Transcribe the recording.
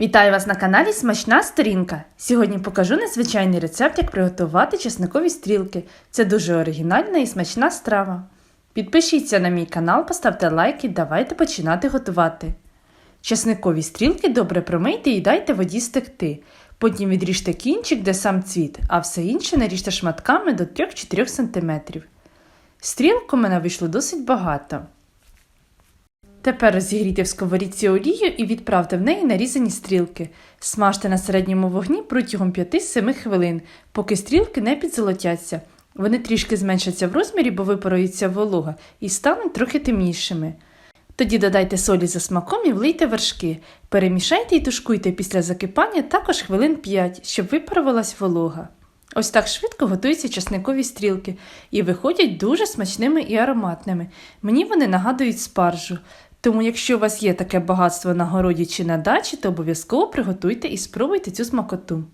Вітаю вас на каналі Смачна Сторінка. Сьогодні покажу незвичайний рецепт, як приготувати чесникові стрілки. Це дуже оригінальна і смачна страва. Підпишіться на мій канал, поставте лайк і давайте починати готувати. Чесникові стрілки добре промийте і дайте воді стекти. Потім відріжте кінчик, де сам цвіт, а все інше наріжте шматками до 3-4 см. Стрілок у мене вийшло досить багато. Тепер розігрійте в сковорідці олію і відправте в неї нарізані стрілки. Смажте на середньому вогні протягом 5-7 хвилин, поки стрілки не підзолотяться. Вони трішки зменшаться в розмірі, бо випарується волога, і стануть трохи темнішими. Тоді додайте солі за смаком і влийте вершки. Перемішайте і тушкуйте після закипання також хвилин 5, щоб випарувалась волога. Ось так швидко готуються часникові стрілки і виходять дуже смачними і ароматними. Мені вони нагадують спаржу. Тому, якщо у вас є таке багатство на городі чи на дачі, то обов'язково приготуйте і спробуйте цю смакоту.